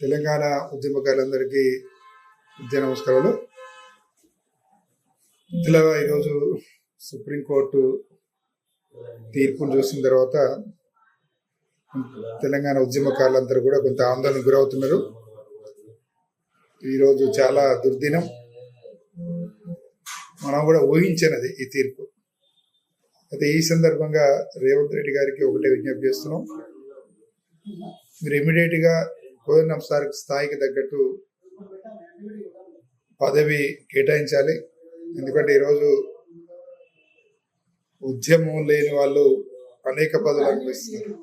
తెలంగాణ ఉద్యమకారులందరికీ విద్య నమస్కారాలు. ఇందులో ఈరోజు సుప్రీంకోర్టు తీర్పును చూసిన తర్వాత తెలంగాణ ఉద్యమకారులందరూ కూడా కొంత ఆందోళనకు గురవుతున్నారు. ఈరోజు చాలా దుర్దినం. మనం కూడా ఊహించినది ఈ తీర్పు. అయితే ఈ సందర్భంగా రేవంత్ రెడ్డి గారికి ఒకటే విజ్ఞప్తి చేస్తున్నాం. మీరు ఇమీడియట్గా కోదండం సార్ స్థాయికి తగ్గట్టు పదవి కేటాయించాలి. ఎందుకంటే ఈరోజు ఉద్యమం లేని వాళ్ళు అనేక పదవులు అనుభవిస్తున్నారు.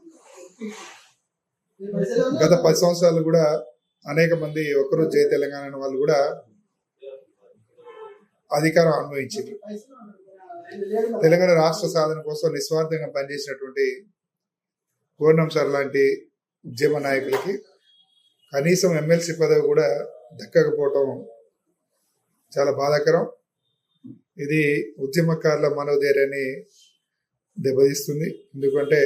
గత పది సంవత్సరాలు కూడా అనేక మంది ఒకరు జయ తెలంగాణ వాళ్ళు కూడా అధికారం అనుభవించారు తెలంగాణ రాష్ట్ర సాధన కోసం నిస్వార్థంగా పనిచేసినటువంటి పూర్ణం సార్ లాంటి ఉద్యమ నాయకులకి కనీసం ఎమ్మెల్సీ పదవి కూడా దక్కకపోవటం చాలా బాధాకరం. ఇది ఉద్యమకారుల మనోధైర్యాన్ని దెబ్బతీస్తుంది. ఎందుకంటే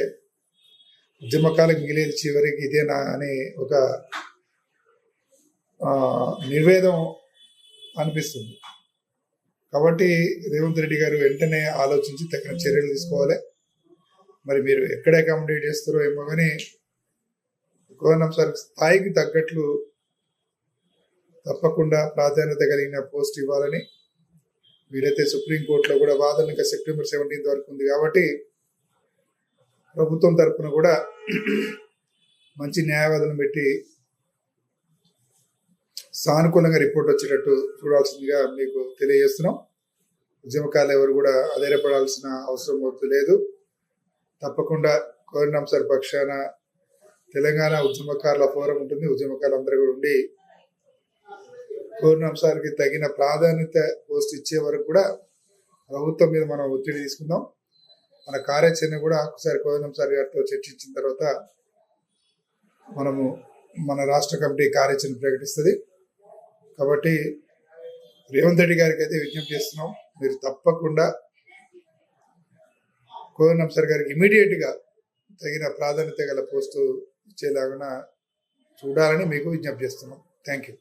ఉద్యమకాలకు మిగిలేదు చివరికి ఇదేనా అని ఒక నివేదం నిర్వేదం అనిపిస్తుంది. కాబట్టి రేవంత్ రెడ్డి గారు వెంటనే ఆలోచించి తగిన చర్యలు తీసుకోవాలి. మరి మీరు ఎక్కడ అకామిడేట్ చేస్తారో ఏమో కానీ గవర్నం సార్ స్థాయికి తగ్గట్లు తప్పకుండా ప్రాధాన్యత కలిగిన పోస్ట్ ఇవ్వాలని వీలైతే సుప్రీంకోర్టులో కూడా వాదన ఇంకా సెప్టెంబర్ సెవెంటీన్త్ వరకు ఉంది కాబట్టి ప్రభుత్వం తరఫున కూడా మంచి న్యాయవాదం పెట్టి సానుకూలంగా రిపోర్ట్ వచ్చేటట్టు చూడాల్సిందిగా మీకు తెలియజేస్తున్నాం. ఉద్యమకాలు ఎవరు కూడా అధైర్యపడాల్సిన అవసరం వద్దు లేదు. తప్పకుండా కోరినాం సార్ పక్షాన తెలంగాణ ఉద్యమకారుల ఫోరం ఉంటుంది. ఉద్యమకారులు అందరూ కూడా ఉండి కోరినాం సార్కి తగిన ప్రాధాన్యత పోస్ట్ ఇచ్చే వరకు కూడా ప్రభుత్వం మీద మనం ఒత్తిడి తీసుకుందాం. మన కార్యాచరణ కూడా ఒకసారి కోరినాం సార్ గారితో చర్చించిన తర్వాత మనము మన రాష్ట్ర కమిటీ కార్యాచరణ ప్రకటిస్తుంది. కాబట్టి రేవంత్ రెడ్డి గారికి అయితే విజ్ఞప్తి చేస్తున్నాం. మీరు తప్పకుండా కోదనం సార్ గారికి ఇమీడియట్గా తగిన ప్రాధాన్యత గల పోస్టు ఇచ్చేలాగా చూడాలని మీకు విజ్ఞప్తి చేస్తున్నాం. Thank you